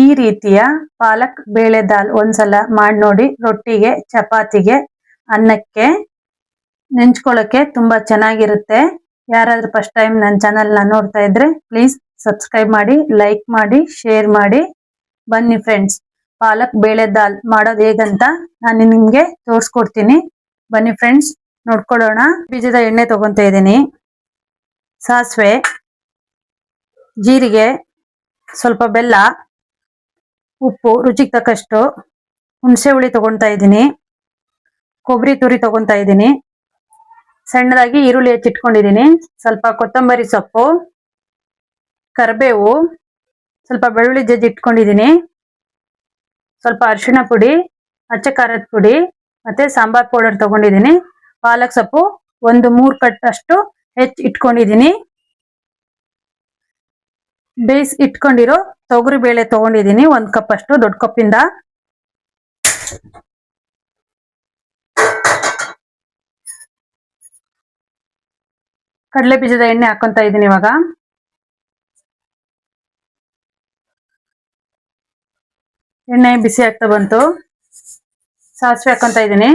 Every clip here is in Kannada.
ಈ ರೀತಿಯ ಪಾಲಕ್ ಬೇಳೆ ದಾಲ್ ಒಂದ್ಸಲ ಮಾಡಿ ನೋಡಿ. ರೊಟ್ಟಿಗೆ, ಚಪಾತಿಗೆ, ಅನ್ನಕ್ಕೆ ನೆಂಚ್ಕೊಳ್ಳೋಕೆ ತುಂಬಾ ಚೆನ್ನಾಗಿರುತ್ತೆ. ಯಾರಾದ್ರೂ ಫಸ್ಟ್ ಟೈಮ್ ನನ್ನ ಚಾನಲ್ನ ನೋಡ್ತಾ ಇದ್ರೆ ಪ್ಲೀಸ್ ಸಬ್ಸ್ಕ್ರೈಬ್ ಮಾಡಿ ಲೈಕ್ ಮಾಡಿ ಶೇರ್ ಮಾಡಿ. ಬನ್ನಿ ಫ್ರೆಂಡ್ಸ್ ಪಾಲಕ್ ಬೇಳೆ ದಾಲ್ ಮಾಡೋದು ಹೇಗಂತ ನಾನು ನಿಮ್ಗೆ ತೋರಿಸ್ಕೊಡ್ತೀನಿ. ಬನ್ನಿ ಫ್ರೆಂಡ್ಸ್ ನೋಡ್ಕೊಳ್ಳೋಣ. ಬೀಜದ ಎಣ್ಣೆ ತಗೊಂತ ಇದ್ದೀನಿ. ಸಾಸಿವೆ, ಜೀರಿಗೆ, ಸ್ವಲ್ಪ ಬೆಲ್ಲ. ಉಪ್ಪು, ರುಚಿಗೆ ತಕ್ಕಷ್ಟು ಹುಣಸೆ ಹುಳಿ ತಗೊಂತಾ ಇದ್ದೀನಿ. ಕೊಬ್ಬರಿ ತುರಿ ತಗೊಂತಾ ಇದ್ದೀನಿ. ಸಣ್ಣದಾಗಿ ಈರುಳ್ಳಿ ಹೆಚ್ಚಿಟ್ಕೊಂಡಿದ್ದೀನಿ ಸ್ವಲ್ಪ ಕೊತ್ತಂಬರಿ ಸೊಪ್ಪು, ಕರಿಬೇವು, ಸ್ವಲ್ಪ ಬೆಳ್ಳುಳ್ಳಿ ಜಜ್ಜಿ ಇಟ್ಕೊಂಡಿದ್ದೀನಿ. ಸ್ವಲ್ಪ ಅರಿಶಿಣ ಪುಡಿ ಅಚ್ಚ ಖಾರದ ಪುಡಿ, ಮತ್ತೆ ಸಾಂಬಾರ್ ಪೌಡರ್ ತಗೊಂಡಿದ್ದೀನಿ. ಪಾಲಕ್ ಸೊಪ್ಪು ಒಂದು ಮೂರು ಕಟ್ಟಷ್ಟು ಹೆಚ್ಚು ಇಟ್ಕೊಂಡಿದ್ದೀನಿ. ಬೇಯಿಸಿ ಇಟ್ಕೊಂಡಿರೋ ತೊಗರಿ ಬೇಳೆ ತಗೊಂಡಿದ್ದೀನಿ. ಒಂದ್ ಕಪ್ ಅಷ್ಟು, ದೊಡ್ಡ ಕಪ್ಪಿಂದ ಕಡಲೆ ಬೀಜದ ಎಣ್ಣೆ ಹಾಕೊಂತ ಇದ್ದೀನಿ ಇವಾಗ. ಎಣ್ಣೆ ಬಿಸಿ ಆಗ್ತಾ ಬಂತು. ಸಾಸಿವೆ ಹಾಕೊಂತ ಇದೀನಿ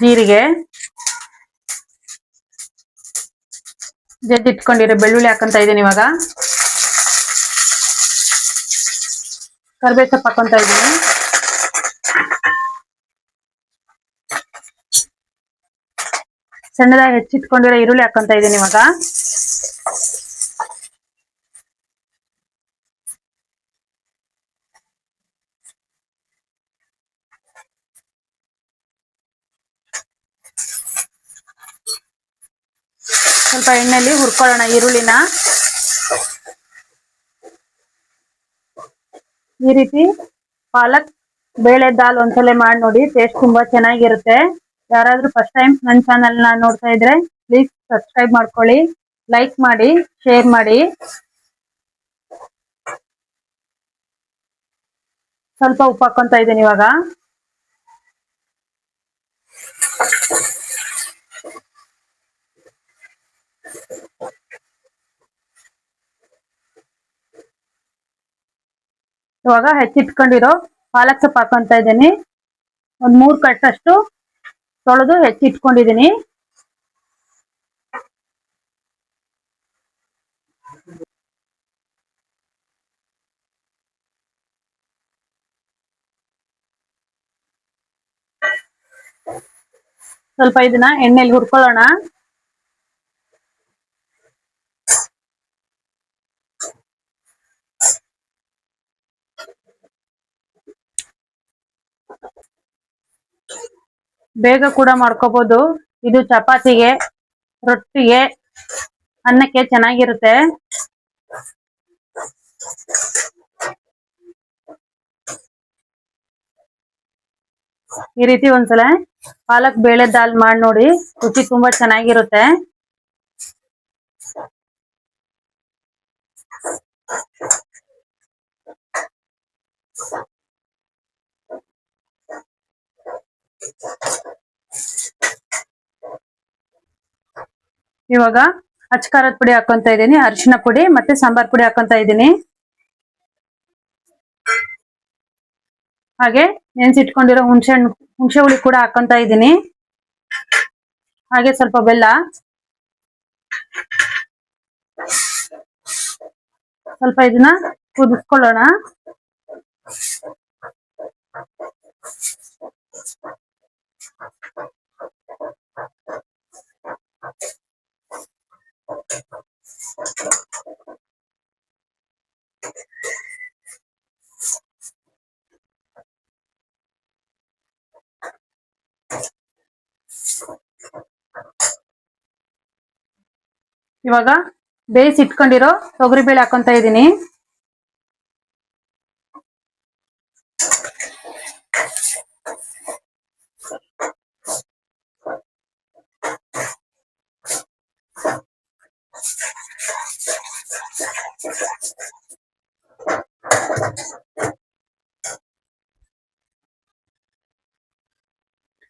ಜೀರಿಗೆ. ಜಡ್ಡಿ ಇಟ್ಕೊಂಡಿರೋ ಬೆಳ್ಳುಳ್ಳಿ ಹಾಕೊಂತ ಇದ್ದೀನಿ ಇವಾಗ. ಕರ್ಬೇವು ಸೊಪ್ಪು ಹಾಕೊಂತ ಇದ್ದೀನಿ. ಸಣ್ಣದಾಗಿ ಹೆಚ್ಚಿಟ್ಕೊಂಡಿರೋ ಈರುಳ್ಳಿ ಹಾಕೊಂತ ಇದ್ದೀನಿ ಇವಾಗ. ಸ್ವಲ್ಪ ಎಣ್ಣೆಯಲ್ಲಿ ಹುರ್ಕೊಳ್ಳೋಣ, ಈರುಳ್ಳಿನ. ಈ ರೀತಿ ಪಾಲಕ್, ಬೇಳೆ ದಾಲ್ ಒಂದ್ಸಲ ಮಾಡಿ ನೋಡಿ ಟೇಸ್ಟ್ ತುಂಬಾ ಚೆನ್ನಾಗಿರುತ್ತೆ. ಯಾರಾದ್ರೂ ಫಸ್ಟ್ ಟೈಮ್ ನನ್ನ ಚಾನಲ್ನ ನೋಡ್ತಾ ಇದ್ರೆ ಪ್ಲೀಸ್ ಸಬ್ಸ್ಕ್ರೈಬ್ ಮಾಡ್ಕೊಳ್ಳಿ ಲೈಕ್ ಮಾಡಿ ಶೇರ್ ಮಾಡಿ. ಸ್ವಲ್ಪ ಉಪ್ಪು ಹಾಕೊಂತ ಇದ್ದೀನಿ ಇವಾಗ. ಇವಾಗ ಹೆಚ್ಚಿಟ್ಕೊಂಡಿರೋ ಪಾಲಕ್ ಸೊಪ್ಪು ಹಾಕೊಂತ ಇದ್ದೀನಿ. ಒಂದ್ ಮೂರ್ ಕಟ್ಟಷ್ಟು ತೊಳೆದು ಹೆಚ್ಚಿಟ್ಕೊಂಡಿದ್ದೀನಿ ಸ್ವಲ್ಪ ಇದನ್ನ ಎಣ್ಣೆಲಿ ಹುರ್ಕೊಳ್ಳೋಣ. ಬೇಗ ಕೂಡ ಮಾಡ್ಕೋಬಹುದು ಇದು ಚಪಾತಿಗೆ, ರೊಟ್ಟಿಗೆ, ಅನ್ನಕ್ಕೆ ಚೆನ್ನಾಗಿರುತ್ತೆ. ಈ ರೀತಿ ಒಂದ್ಸಲ ಪಾಲಕ್ ಬೇಳೆ ದಾಲ್ ಮಾಡಿ ನೋಡಿ, ರುಚಿ ತುಂಬಾ ಚೆನ್ನಾಗಿರುತ್ತೆ. ಇವಾಗ ಅಚ್ಚಕಾರದ ಪುಡಿ ಹಾಕೊಂತ ಇದ್ದೀನಿ, ಅರಿಶಿನ ಪುಡಿ ಮತ್ತೆ ಸಾಂಬಾರ್ ಪುಡಿ ಹಾಕೊಂತ ಇದ್ದೀನಿ. ಹಾಗೆ ನೆನ್ಸಿಟ್ಕೊಂಡಿರೋ ಹುಣಸೆ ಹಣ್ಣು, ಹುಣಸೆ ಹುಳಿ ಕೂಡ ಹಾಕೊಂತ ಇದ್ದೀನಿ. ಹಾಗೆ ಸ್ವಲ್ಪ ಬೆಲ್ಲ. ಸ್ವಲ್ಪ ಇದನ್ನ ಕುದಿಸ್ಕೊಳ್ಳೋಣ. ಇವಾಗ ಬೇಯಿಸಿ ಇಟ್ಕೊಂಡಿರೋ ತೊಗರಿ ಬೇಳೆ ಹಾಕೊಂತ ಇದ್ದೀನಿ.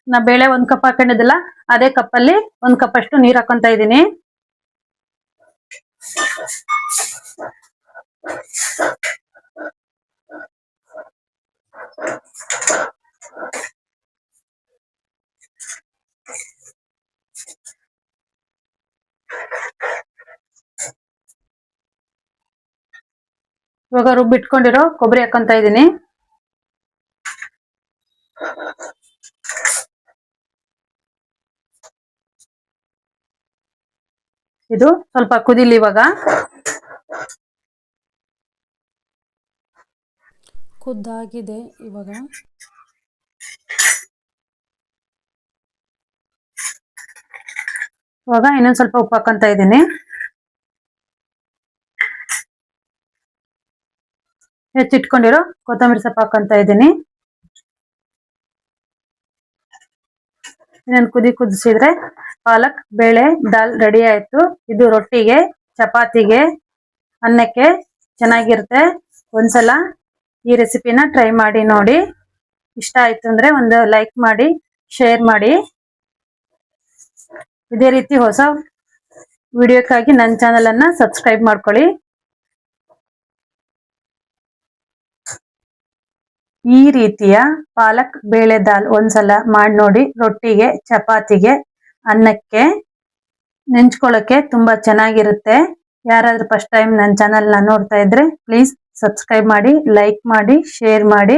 ನಾ ಬೇಳೆ ಒಂದ್ ಕಪ್ ಹಾಕೊಂಡಿದ್ದಲ್ಲ, ಅದೇ ಕಪ್ ಅಲ್ಲಿ ಒಂದ್ ಕಪ್ ಅಷ್ಟು ನೀರ್ ಹಾಕೊಂತ ಇದ್ದೀನಿ. ಇವಾಗ ರುಬ್ಬಿಟ್ಕೊಂಡಿರೋ ಕೊಬ್ಬರಿ ಹಾಕೊಂತ ಇದ್ದೀನಿ. ಇದು ಸ್ವಲ್ಪ ಕುದಿಲಿ ಇವಾಗ. ಕುದ್ದಾಗಿದೆ ಇವಾಗ. ಇವಾಗ ಇನ್ನೊಂದ್ ಸ್ವಲ್ಪ ಉಪ್ಪು ಹಾಕೊಂತ ಇದೀನಿ ಹೆಚ್ಚಿಟ್ಕೊಂಡಿರೋ ಕೊತ್ತಂಬರಿ ಸೊಪ್ಪು ಹಾಕೊಂತ ಇದೀನಿ ಇನ್ನೊಂದು ಕುದಿ ಕುದಿಸಿದ್ರೆ ಪಾಲಕ್, ಬೇಳೆ, ದಾಲ್ ರೆಡಿ ಆಯ್ತು. ಇದು ರೊಟ್ಟಿಗೆ, ಚಪಾತಿಗೆ, ಅನ್ನಕ್ಕೆ ಚೆನ್ನಾಗಿರುತ್ತೆ. ಒಂದ್ಸಲ ಈ ರೆಸಿಪಿನ ಟ್ರೈ ಮಾಡಿ ನೋಡಿ. ಇಷ್ಟ ಆಯ್ತು ಅಂದ್ರೆ ಒಂದು ಲೈಕ್ ಮಾಡಿ ಶೇರ್ ಮಾಡಿ. ಇದೇ ರೀತಿ ಹೊಸ ವಿಡಿಯೋಕ್ಕಾಗಿ ನನ್ನ ಚಾನಲ್ ಅನ್ನ ಸಬ್ಸ್ಕ್ರೈಬ್ ಮಾಡ್ಕೊಳ್ಳಿ. ಈ ರೀತಿಯ ಪಾಲಕ್ ಬೇಳೆ ದಾಲ್ ಒಂದ್ಸಲ ಮಾಡಿ ನೋಡಿ. ರೊಟ್ಟಿಗೆ, ಚಪಾತಿಗೆ, ಅನ್ನಕ್ಕೆ ನೆಂಚ್ಕೊಳ್ಳೋಕೆ ತುಂಬಾ ಚೆನ್ನಾಗಿರುತ್ತೆ. ಯಾರಾದ್ರೂ ಫಸ್ಟ್ ಟೈಮ್ ನನ್ನ ಚಾನಲ್ನ ನೋಡ್ತಾ ಇದ್ರೆ ಪ್ಲೀಸ್ ಸಬ್ಸ್ಕ್ರೈಬ್ ಮಾಡಿ ಲೈಕ್ ಮಾಡಿ ಶೇರ್ ಮಾಡಿ.